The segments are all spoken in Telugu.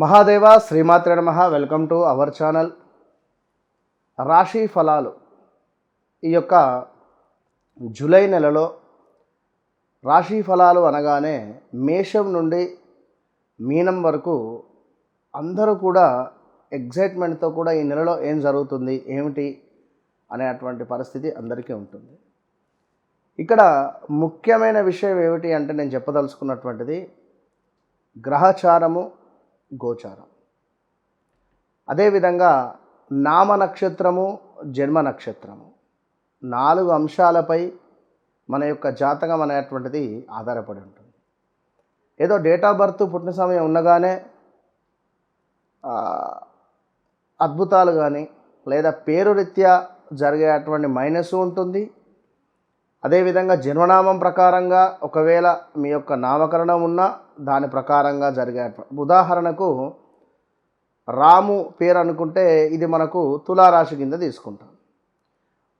మహాదేవ శ్రీమాత్ర నమ. Welcome to our channel. రాశి ఫలాలు. ఈ యొక్క జూలై నెలలో రాశి ఫలాలు అనగానే మేషం నుండి మీనం వరకు అందరూ కూడా ఎగ్జైట్మెంట్తో కూడా ఈ నెలలో ఏం జరుగుతుంది ఏమిటి అనేటువంటి పరిస్థితి అందరికీ ఉంటుంది. ఇక్కడ ముఖ్యమైన విషయం ఏమిటి అంటే నేను చెప్పదలుచుకున్నటువంటిది గ్రహచారము గోచారం. అదేవిధంగా నామ నక్షత్రము జన్మ నక్షత్రము నాలుగు అంశాలపై మన యొక్క జాతకం అనేటువంటిది ఆధారపడి ఉంటుంది. ఏదో డేట్ ఆఫ్ బర్త్ పుట్టిన సమయం ఉండగానే అద్భుతాలు కానీ లేదా పేరు రీత్యా జరిగేటువంటి మైనస్ ఉంటుంది. అదేవిధంగా జన్మనామం ప్రకారంగా ఒకవేళ మీ యొక్క నామకరణం ఉన్నా దాని ప్రకారంగా జరిగే ఉదాహరణకు రాము పేరు అనుకుంటే ఇది మనకు తులారాశి కింద తీసుకుంటాం.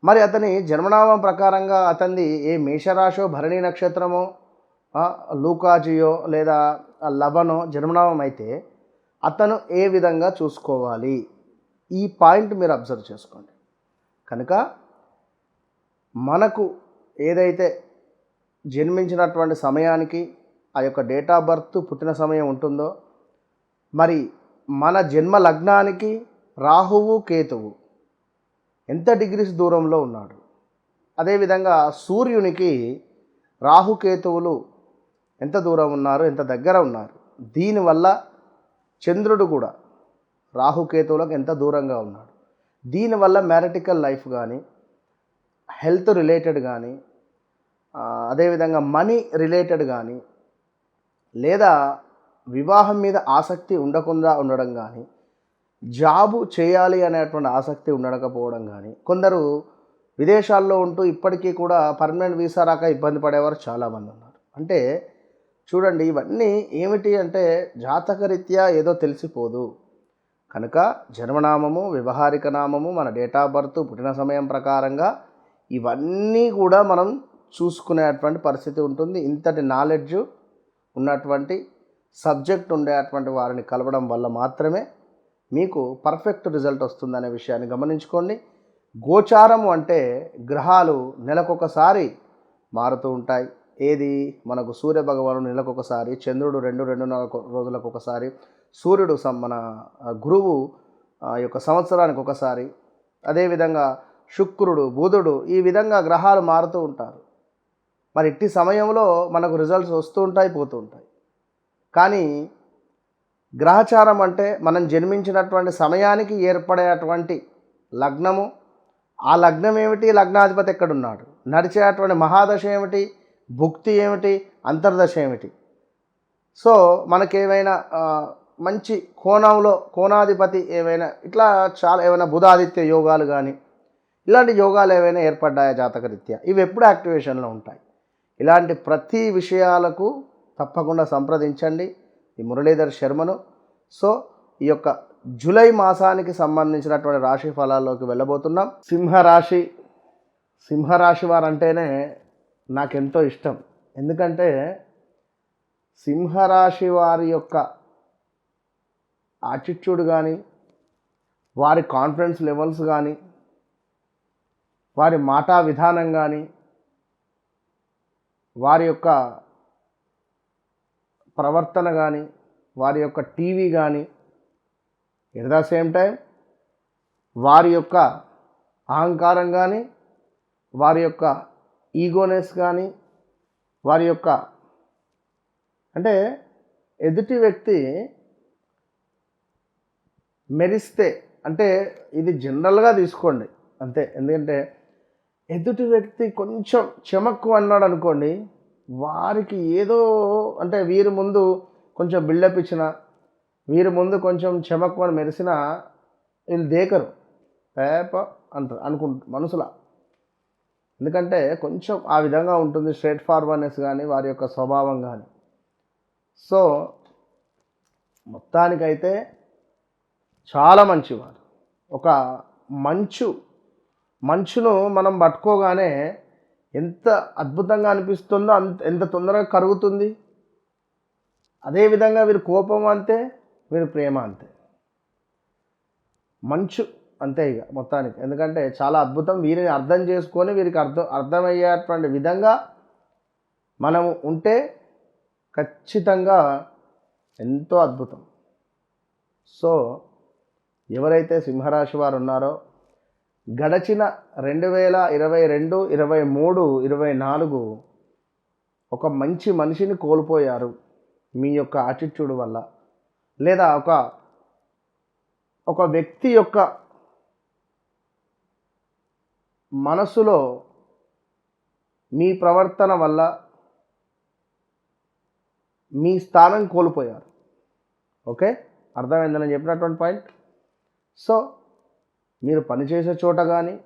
మరి అతని జన్మనామం ప్రకారంగా అతనిది ఏ మేషరాశో భరణి నక్షత్రమో లూకాజియో లేదా లవనో జన్మనామం అయితే అతను ఏ విధంగా చూసుకోవాలి? ఈ పాయింట్ మీరు అబ్జర్వ్ చేసుకోండి. కనుక మనకు ఏదైతే జన్మించినటువంటి సమయానికి ఆ యొక్క డేట్ ఆఫ్ బర్త్ పుట్టిన సమయం ఉంటుందో మరి మన జన్మ లగ్నానికి రాహువు కేతువు ఎంత డిగ్రీస్ దూరంలో ఉన్నాడు? అదేవిధంగా సూర్యునికి రాహుకేతువులు ఎంత దూరం ఉన్నారు ఎంత దగ్గర ఉన్నారు? దీనివల్ల చంద్రుడు కూడా రాహుకేతువులకు ఎంత దూరంగా ఉన్నాడు? దీనివల్ల మ్యారటికల్ లైఫ్ కానీ హెల్త్ రిలేటెడ్ కానీ అదేవిధంగా మనీ రిలేటెడ్ కానీ లేదా వివాహం మీద ఆసక్తి ఉండకుండా ఉండడం కానీ జాబు చేయాలి అనేటువంటి ఆసక్తి ఉండకపోవడం కానీ కొందరు విదేశాల్లో ఉంటూ ఇప్పటికీ కూడా పర్మనెంట్ వీసా రాక ఇబ్బంది పడేవారు చాలామంది ఉన్నారు. అంటే చూడండి ఇవన్నీ ఏమిటి అంటే జాతకరీత్యా ఏదో తెలిసిపోదు. కనుక జన్మనామము వ్యవహారిక నామము మన డేట్ ఆఫ్ బర్త్ పుట్టిన సమయం ప్రకారంగా ఇవన్నీ కూడా మనం చూసుకునేటువంటి పరిస్థితి ఉంటుంది. ఇంతటి నాలెడ్జ్ ఉన్నటువంటి సబ్జెక్ట్ ఉండేటువంటి వారిని కలవడం వల్ల మాత్రమే మీకు పర్ఫెక్ట్ రిజల్ట్ వస్తుందనే విషయాన్ని గమనించుకోండి. గోచారం అంటే గ్రహాలు నెలకొకసారి మారుతూ ఉంటాయి. ఏది? మనకు సూర్య భగవానుడు నెలకొకసారి చంద్రుడు రెండు రెండున్నర కొ- రోజులకు ఒకసారి సూర్యుడు సం- మన గురువు ఆ యొక్క సంవత్సరానికి ఒకసారి అదేవిధంగా శుక్రుడు బుధుడు ఈ విధంగా గ్రహాలు మారుతూ ఉంటారు. మరి ఇట్టి సమయంలో మనకు రిజల్ట్స్ వస్తూ ఉంటాయి పోతూ ఉంటాయి. కానీ గ్రహచారం అంటే మనం జన్మించినటువంటి సమయానికి ఏర్పడేటువంటి లగ్నము. ఆ లగ్నం ఏమిటి? లగ్నాధిపతి ఎక్కడున్నాడు? నడిచేటువంటి మహాదశ ఏమిటి? భుక్తి ఏమిటి? అంతర్దశ ఏమిటి? సో మనకేమైనా మంచి కోణంలో కోణాధిపతి ఏమైనా ఇట్లా చాలా ఏమైనా బుధాదిత్య యోగాలు కానీ ఇలాంటి యోగాలు ఏవైనా ఏర్పడ్డాయా జాతకరీత్యా? ఇవి ఎప్పుడు యాక్టివేషన్లో ఉంటాయి? ఇలాంటి ప్రతి విషయాలకు తప్పకుండా సంప్రదించండి. ఈ మురళీధర్ శర్మను. సో ఈ యొక్క జూలై మాసానికి సంబంధించినటువంటి రాశి ఫలాల్లోకి వెళ్ళబోతున్నాం. సింహరాశి సింహరాశి వారు అంటేనే నాకెంతో ఇష్టం. ఎందుకంటే సింహరాశి వారి యొక్క ఆటిట్యూడ్ కానీ వారి కాన్ఫిడెన్స్ లెవెల్స్ కానీ వారి మాటా విధానం కానీ వారి యొక్క ప్రవర్తన కానీ వారి యొక్క టీవీ కానీ ఎట్ ద సేమ్ టైం వారి యొక్క అహంకారం కానీ వారి యొక్క ఈగోనెస్ కానీ వారి యొక్క అంటే ఎదుటి వ్యక్తి మెరిస్తే అంటే ఇది జనరల్గా తీసుకోండి అంతే. ఎందుకంటే ఎదుటి వ్యక్తి కొంచెం చెమక్కు అన్నాడు అనుకోండి వారికి ఏదో అంటే వీరి ముందు కొంచెం బిల్డప్ ఇచ్చిన వీరి ముందు కొంచెం చెమక్కు అని మెరిసిన వీళ్ళు దేకరు. పేప అంటారు అనుకుంటు మనసులా. ఎందుకంటే కొంచెం ఆ విధంగా ఉంటుంది స్ట్రేట్ ఫార్వర్డ్నెస్ కానీ వారి యొక్క స్వభావం కానీ సో మొత్తానికైతే చాలా మంచివారు. ఒక మంచు మంచును మనం పట్టుకోగానే ఎంత అద్భుతంగా అనిపిస్తుందో అంత ఎంత తొందరగా కరుగుతుంది. అదేవిధంగా వీరి కోపం అంతే వీరి ప్రేమ అంతే. మంచు అంతే ఇక మొత్తానికి. ఎందుకంటే చాలా అద్భుతం వీరిని అర్థం చేసుకొని వీరికి అర్థం అర్థమయ్యేటువంటి విధంగా మనం ఉంటే ఖచ్చితంగా ఎంతో అద్భుతం. సో ఎవరైతే సింహరాశి వారు ఉన్నారో గడచిన రెండు వేల ఇరవై రెండు ఇరవై మూడు ఇరవై నాలుగు ఒక మంచి మనిషిని కోల్పోయారు మీ యొక్క ఆటిట్యూడ్ వల్ల. లేదా ఒక ఒక వ్యక్తి యొక్క మనసులో మీ ప్రవర్తన వల్ల మీ స్థానం కోల్పోయారు. ఓకే? అర్థమైందని చెప్పినటువంటి పాయింట్ సో మీరు పనిచేసే చోట కానీ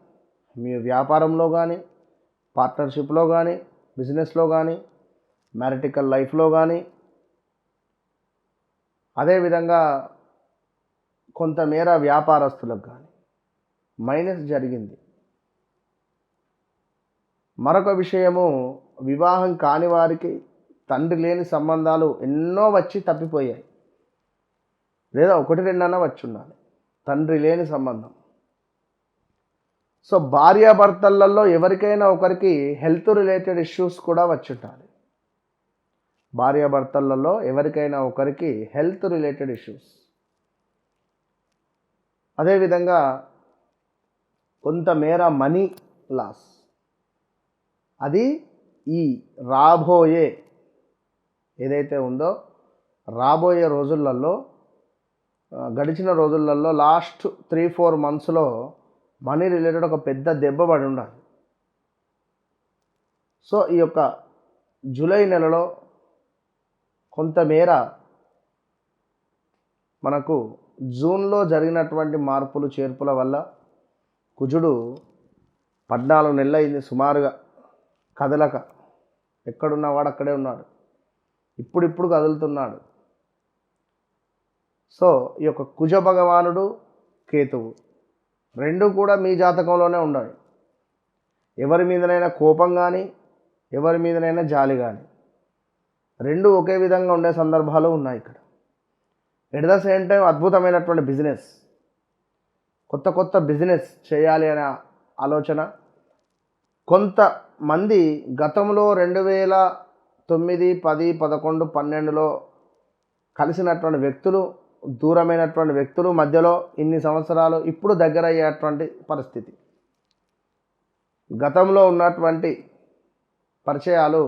మీ వ్యాపారంలో కానీ పార్ట్నర్షిప్లో కానీ బిజినెస్లో కానీ మ్యారిటికల్ లైఫ్లో కానీ అదేవిధంగా కొంతమేర వ్యాపారస్తులకు కానీ మైనస్ జరిగింది. మరొక విషయము వివాహం కాని వారికి తండ్రి లేని సంబంధాలు ఎన్నో వచ్చి తప్పిపోయాయి. లేదా ఒకటి రెండన్నా వచ్చి ఉండాలి తండ్రి లేని సంబంధం. సో భార్యాభర్తలలో ఎవరికైనా ఒకరికి హెల్త్ రిలేటెడ్ ఇష్యూస్ కూడా వచ్చి ఉండాలి భార్యాభర్తలలో ఎవరికైనా ఒకరికి హెల్త్ రిలేటెడ్ ఇష్యూస్. అదేవిధంగా కొంతమేర మనీ లాస్. అది ఈ రాబోయే ఏదైతే ఉందో రాబోయే రోజులలో గడిచిన రోజులలో లాస్ట్ త్రీ ఫోర్ మంత్స్లో మనీ రిలేటెడ్ ఒక పెద్ద దెబ్బ పడి ఉండాలి. సో ఈ యొక్క జూలై నెలలో కొంతమేర మనకు జూన్లో జరిగినటువంటి మార్పులు చేర్పుల వల్ల కుజుడు పద్నాలుగు నెలలు అయింది సుమారుగా కదలక. ఎక్కడున్నవాడు అక్కడే ఉన్నాడు. ఇప్పుడిప్పుడు కదులుతున్నాడు. సో ఈ యొక్క కుజ భగవానుడు కేతువు. రెండు కూడా మీ జాతకంలోనే ఉండాలి ఎవరి మీదనైనా కోపం కానీ ఎవరి మీదనైనా జాలి కానీ రెండు ఒకే విధంగా ఉండే సందర్భాలు ఉన్నాయి ఇక్కడ. ఎట్ ద సేమ్ టైం అద్భుతమైనటువంటి బిజినెస్ కొత్త కొత్త బిజినెస్ చేయాలి అనే ఆలోచన. కొంతమంది గతంలో రెండు వేల తొమ్మిది పది పదకొండు పన్నెండులో కలిసినటువంటి వ్యక్తులు దూరమైనటువంటి వ్యక్తులు మధ్యలో ఇన్ని సంవత్సరాలు ఇప్పుడు దగ్గర అయ్యేటువంటి పరిస్థితి. గతంలో ఉన్నటువంటి పరిచయాలు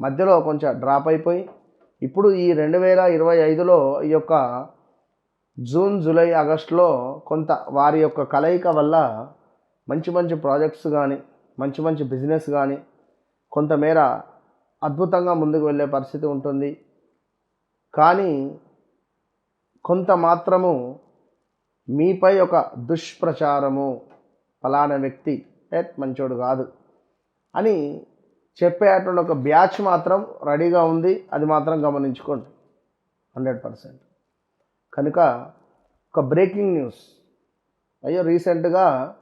మధ్యలో కొంచెం డ్రాప్ అయిపోయి ఇప్పుడు ఈ రెండు వేల ఇరవై ఐదులో ఈ యొక్క జూన్ జూలై ఆగస్టులో కొంత వారి యొక్క కలయిక వల్ల మంచి మంచి ప్రాజెక్ట్స్ కానీ మంచి మంచి బిజినెస్ కానీ కొంతమేర అద్భుతంగా ముందుకు వెళ్ళే పరిస్థితి ఉంటుంది. కానీ కొంత మాత్రము మీపై ఒక దుష్ప్రచారము ఫలానా వ్యక్తి ఎట్ మంచోడు కాదు అని చెప్పేటువంటి ఒక బ్యాచ్ మాత్రం రెడీగా ఉంది అది మాత్రం గమనించుకోండి. Hundred percent. కనుక ఒక బ్రేకింగ్ న్యూస్. అయ్యో రీసెంట్గా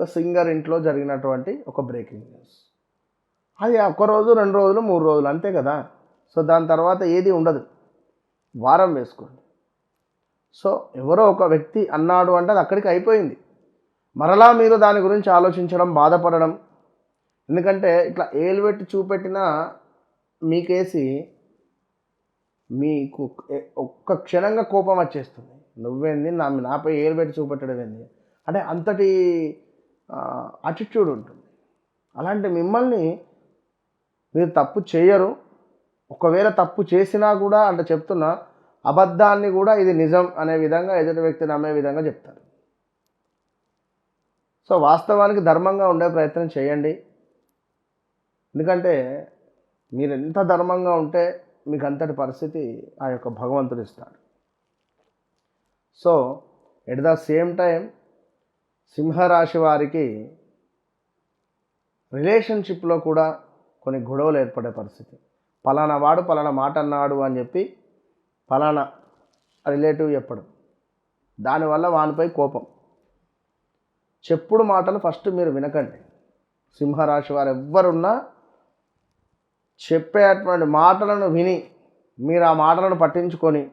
ఒక సింగర్ ఇంట్లో జరిగినటువంటి ఒక బ్రేకింగ్ న్యూస్. అది ఒక్క రోజు రెండు రోజులు మూడు రోజులు అంతే కదా. సో దాని తర్వాత ఏది ఉండదు. వారం వేసుకోండి. సో ఎవరో ఒక వ్యక్తి అన్నాడు అంటే అది అక్కడికి అయిపోయింది. మరలా మీరు దాని గురించి ఆలోచించడం బాధపడడం. ఎందుకంటే ఇట్లా ఏలుబెట్టి చూపెట్టినా మీకేసి మీకు ఒక్క క్షణంగా కోపం వచ్చేస్తుంది. నువ్వేంది? నా నాపై ఏలుబెట్టి చూపెట్టడం ఏంది? అంటే అంతటి అటిట్యూడ్ ఉంటుంది. అలాంటి మిమ్మల్ని మీరు తప్పు చేయరు. ఒకవేళ తప్పు చేసినా కూడా అంటే చెప్తున్నా అబద్ధాన్ని కూడా ఇది నిజం అనే విధంగా ఎదుటి వ్యక్తి నమ్మే విధంగా చెప్తారు. సో వాస్తవానికి ధర్మంగా ఉండే ప్రయత్నం చేయండి. ఎందుకంటే మీరు ఎంత ధర్మంగా ఉంటే మీకు అంతటి పరిస్థితి ఆ యొక్క భగవంతుడు ఇస్తాడు. So at the same time సింహరాశి వారికి రిలేషన్షిప్లో కూడా కొన్ని గొడవలు ఏర్పడే పరిస్థితి. పలానా వాడు పలానా మాట అన్నాడు అని చెప్పి ఫలానా రిలేటివ్ చెప్పడం. దానివల్ల వానిపై కోపం. చెప్పుడు మాటలు ఫస్ట్ మీరు వినకండి. సింహరాశి వారు ఎవ్వరున్నా చెప్పేటువంటి మాటలను విని మీరు ఆ మాటలను పట్టించుకొని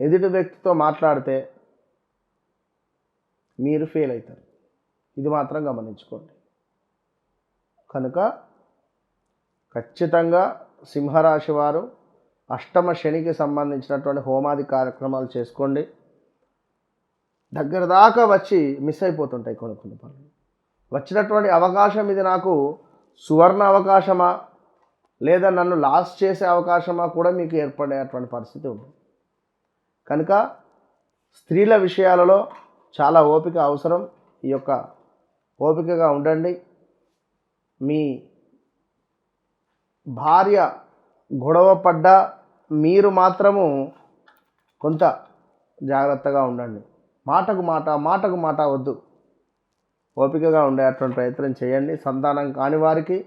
ఎదుటి వ్యక్తితో మాట్లాడితే మీరు ఫెయిల్ అవుతారు. ఇది మాత్రం గమనించుకోండి. కనుక ఖచ్చితంగా సింహరాశి వారు అష్టమ శనికి సంబంధించినటువంటి హోమాది కార్యక్రమాలు చేసుకోండి. దగ్గర దాకా వచ్చి మిస్ అయిపోతుంటాయి కొన్ని కొన్ని పనులు. వచ్చినటువంటి అవకాశం ఇది నాకు సువర్ణ అవకాశమా? లేదా నన్ను లాస్ చేసే అవకాశమా కూడా మీకు ఏర్పడేటువంటి పరిస్థితి ఉంది కనుక స్త్రీల విషయాలలో చాలా ఓపిక అవసరం. ఈ యొక్క ఓపికగా ఉండండి. మీ భార్య గొడవ పడ్డా మీరు మాత్రము కొంత జాగ్రత్తగా ఉండండి. మాటకు మాట మాటకు మాట వద్దు. ఓపికగా ఉండేటువంటి ప్రయత్నం చేయండి. సంతానం కాని వారికి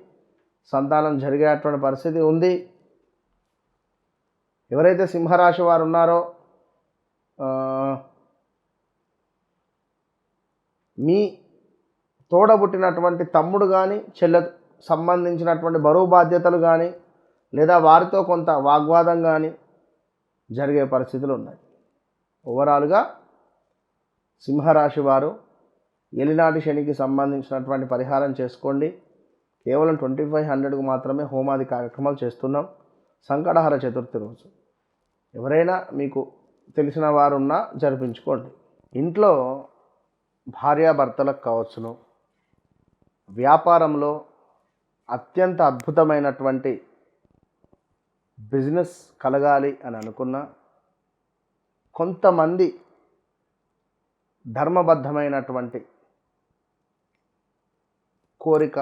సంతానం జరిగేటువంటి పరిస్థితి ఉంది. ఎవరైతే సింహరాశి వారు ఉన్నారో మీ తోడబుట్టినటువంటి తమ్ముడు కానీ చెల్ల సంబంధించినటువంటి బరువు బాధ్యతలు కానీ లేదా వారితో కొంత వాగ్వాదం కానీ జరిగే పరిస్థితులు ఉన్నాయి. ఓవరాల్గా సింహరాశి వారు ఎలినాటి శనికి సంబంధించినటువంటి పరిహారం చేసుకోండి. కేవలం ట్వంటీ ఫైవ్ హండ్రెడ్కు మాత్రమే హోమాది కార్యక్రమాలు చేస్తున్నాం. సంకటహర చతుర్థి రోజు. ఎవరైనా మీకు తెలిసిన వారున్నా జరిపించుకోండి. ఇంట్లో భార్యాభర్తలకు కావచ్చును. వ్యాపారంలో అత్యంత అద్భుతమైనటువంటి బిజినెస్ కలగాలి అని అనుకున్న కొంతమంది ధర్మబద్ధమైనటువంటి కోరిక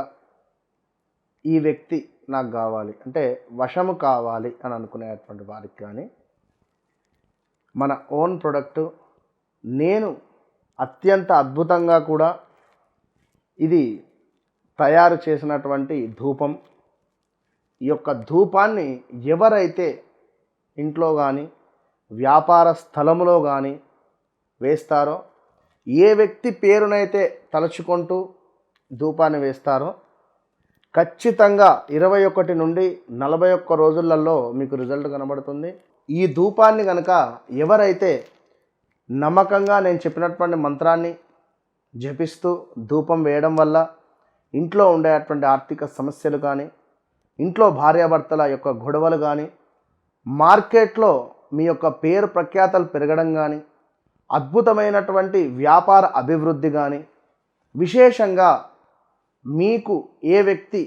ఈ వ్యక్తి నాకు కావాలి అంటే వశము కావాలి అని అనుకునేటువంటి వారికి కానీ మన ఓన్ ప్రొడక్ట్ నేను అత్యంత అద్భుతంగా కూడా ఇది తయారు చేసినటువంటి ధూపం ఈ యొక్క ధూపాన్ని ఎవరైతే ఇంట్లో కానీ వ్యాపార స్థలంలో కానీ వేస్తారో ఏ వ్యక్తి పేరునైతే తలుచుకుంటూ ధూపాన్ని వేస్తారో ఖచ్చితంగా ఇరవై ఒకటి నుండి నలభై ఒక్క రోజులలో మీకు రిజల్ట్ కనబడుతుంది. ఈ ధూపాన్ని కనుక ఎవరైతే నమ్మకంగా నేను చెప్పినటువంటి మంత్రాన్ని జపిస్తూ ధూపం వేయడం వల్ల ఇంట్లో ఉండేటువంటి ఆర్థిక సమస్యలు కానీ ఇంట్లో భార్యాభర్తల యొక్క గొడవలు కానీ మార్కెట్లో మీ యొక్క పేరు ప్రఖ్యాతలు పెరగడం కానీ అద్భుతమైనటువంటి వ్యాపార అభివృద్ధి కానీ విశేషంగా మీకు ఏ వ్యక్తి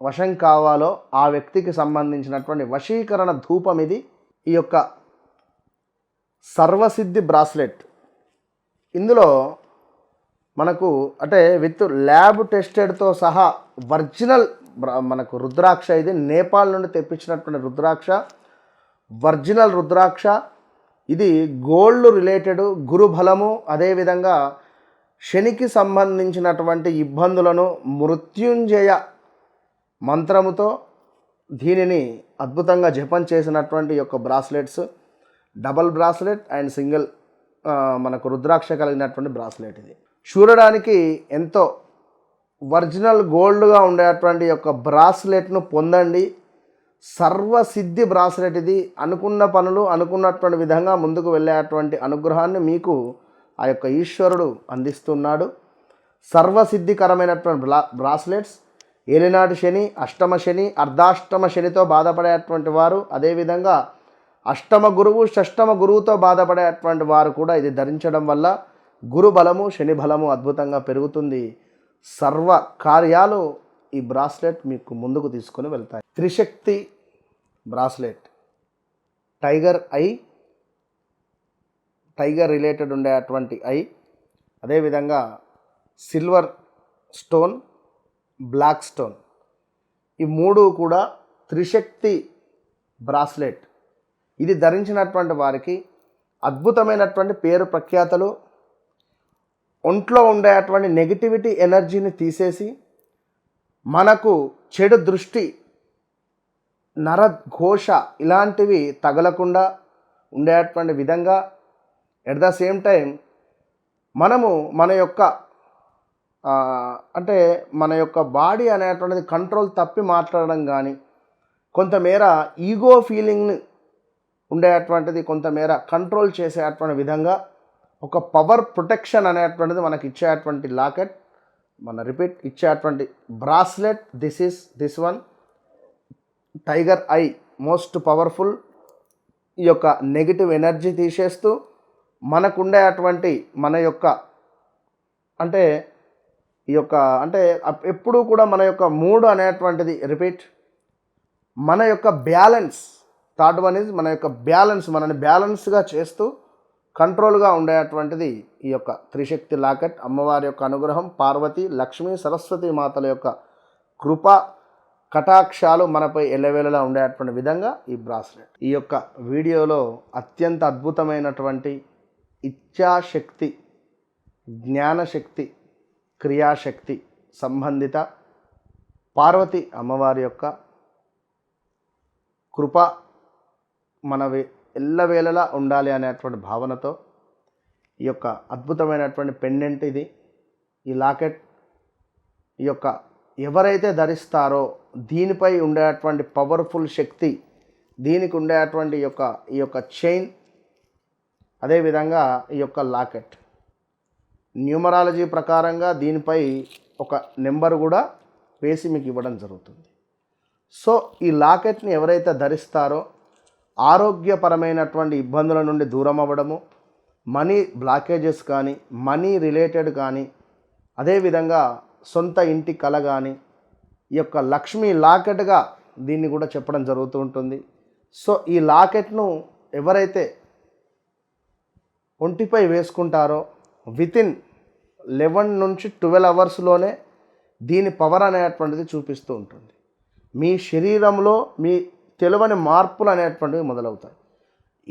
వశం కావాలో ఆ వ్యక్తికి సంబంధించినటువంటి వశీకరణ ధూపం ఇది. ఈ యొక్క సర్వసిద్ధి బ్రాస్లెట్. ఇందులో మనకు అంటే విత్ ల్యాబ్ టెస్టెడ్తో సహా ఒరిజినల్ మనకు రుద్రాక్ష ఇది. నేపాల్ నుండి తెప్పించినటువంటి రుద్రాక్ష వర్జినల్ రుద్రాక్ష. ఇది గోల్డ్ రిలేటెడ్ గురుబలము. అదేవిధంగా శనికి సంబంధించినటువంటి ఇబ్బందులను మృత్యుంజయ మంత్రముతో దీనిని అద్భుతంగా జపం చేసినటువంటి యొక్క bracelets. Double bracelet and single మనకు రుద్రాక్ష కలిగినటువంటి బ్రాస్లెట్ ఇది. చూడడానికి ఎంతో ఒరిజినల్ గోల్డ్గా ఉండేటువంటి యొక్క బ్రాస్లెట్ను పొందండి. సర్వసిద్ధి బ్రాస్లెట్ ఇది అనుకున్న పనులు అనుకున్నటువంటి విధంగా ముందుకు వెళ్ళేటువంటి అనుగ్రహాన్ని మీకు ఆ యొక్క ఈశ్వరుడు అందిస్తున్నాడు. సర్వసిద్ధికరమైనటువంటి బ్లా బ్రాస్లెట్స్. ఏలినాటి శని అష్టమ శని అర్ధాష్టమ శనితో బాధపడేటువంటి వారు అదేవిధంగా అష్టమ గురువు షష్టమ గురువుతో బాధపడేటువంటి వారు కూడా ఇది ధరించడం వల్ల గురు బలము శని బలము అద్భుతంగా పెరుగుతుంది. సర్వ కార్యాలు ఈ బ్రాస్లెట్ మీకు ముందుకు తీసుకొని వెళ్తాయి. త్రిశక్తి bracelet. Tiger eye tiger related ఉండేటువంటి ఐ అదేవిధంగా సిల్వర్ స్టోన్ బ్లాక్ స్టోన్. ఈ మూడు కూడా త్రిశక్తి బ్రాస్లెట్. ఇది ధరించినటువంటి వారికి అద్భుతమైనటువంటి పేరు ప్రఖ్యాతలు ఒంట్లో ఉండే అటువంటి నెగిటివిటీ ఎనర్జీని తీసేసి మనకు చెడు దృష్టి నరఘోష ఇలాంటివి తగలకుండా ఉండేటువంటి విధంగా ఎట్ ద సేమ్ టైం మనము మన యొక్క అంటే మన యొక్క బాడీ అనేటువంటిది కంట్రోల్ తప్పి మాట్లాడడం కానీ కొంతమేర ఈగో ఫీలింగ్ని ఉండేటువంటిది కొంతమేర కంట్రోల్ చేసేటువంటి విధంగా ఒక పవర్ ప్రొటెక్షన్ అనేటువంటిది మనకి ఇచ్చేటువంటి లాకెట్. మన రిపీట్ ఇచ్చేటువంటి bracelet. This is this one. Tiger eye most powerful. ఈ యొక్క నెగిటివ్ ఎనర్జీ తీసేస్తూ మనకుండే అటువంటి మన యొక్క అంటే ఈ యొక్క అంటే ఎప్పుడూ కూడా మన యొక్క మూడు అనేటువంటిది రిపీట్. మన యొక్క బ్యాలెన్స్. థర్డ్ వన్ ఇస్ మన యొక్క బ్యాలెన్స్. మనని బ్యాలెన్స్గా చేస్తూ కంట్రోల్గా ఉండేటువంటిది ఈ యొక్క త్రిశక్తి లాకెట్. అమ్మవారి యొక్క అనుగ్రహం పార్వతి లక్ష్మీ సరస్వతి మాతల యొక్క కృప కటాక్షాలు మనపై ఎల్లవేళలా ఉండేటువంటి విధంగా ఈ బ్రాస్లెట్. ఈ యొక్క వీడియోలో అత్యంత అద్భుతమైనటువంటి ఇచ్ఛాశక్తి జ్ఞానశక్తి క్రియాశక్తి సంబంధిత పార్వతి అమ్మవారి యొక్క కృప మనవి ఎల్లవేళలా ఉండాలి అనేటువంటి భావనతో ఈ యొక్క అద్భుతమైనటువంటి పెండెంట్ ఇది. ఈ లాకెట్ ఈ యొక్క ఎవరైతే ధరిస్తారో దీనిపై ఉండేటువంటి పవర్ఫుల్ శక్తి దీనికి ఉండేటువంటి యొక్క ఈ యొక్క చైన్ అదేవిధంగా ఈ యొక్క లాకెట్. న్యూమరాలజీ ప్రకారంగా దీనిపై ఒక నెంబర్ కూడా వేసి మీకు ఇవ్వడం జరుగుతుంది. సో ఈ లాకెట్ని ఎవరైతే ధరిస్తారో ఆరోగ్యపరమైనటువంటి ఇబ్బందుల నుండి దూరం అవ్వడము మనీ బ్లాకేజెస్ కానీ మనీ రిలేటెడ్ కానీ అదేవిధంగా సొంత ఇంటి కళ కానీ ఈ యొక్క లక్ష్మీ లాకెట్గా దీన్ని కూడా చెప్పడం జరుగుతూ ఉంటుంది. సో ఈ లాకెట్ను ఎవరైతే ఒంటిపై వేసుకుంటారో వితిన్ లెవెన్ నుంచి ట్వెల్వ్ అవర్స్లోనే దీని పవర్ అనేటువంటిది చూపిస్తూ ఉంటుంది. మీ శరీరంలో మీ తెలియని మార్పులు అనేటువంటివి మొదలవుతాయి.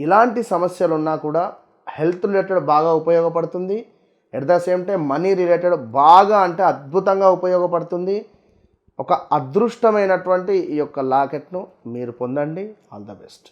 ఇలాంటి సమస్యలు ఉన్నా కూడా హెల్త్ రిలేటెడ్ బాగా ఉపయోగపడుతుంది. At the same time money related బాగా అంటే అద్భుతంగా ఉపయోగపడుతుంది. ఒక అదృష్టమైనటువంటి ఈ యొక్క లాకెట్ను మీరు పొందండి. All the best.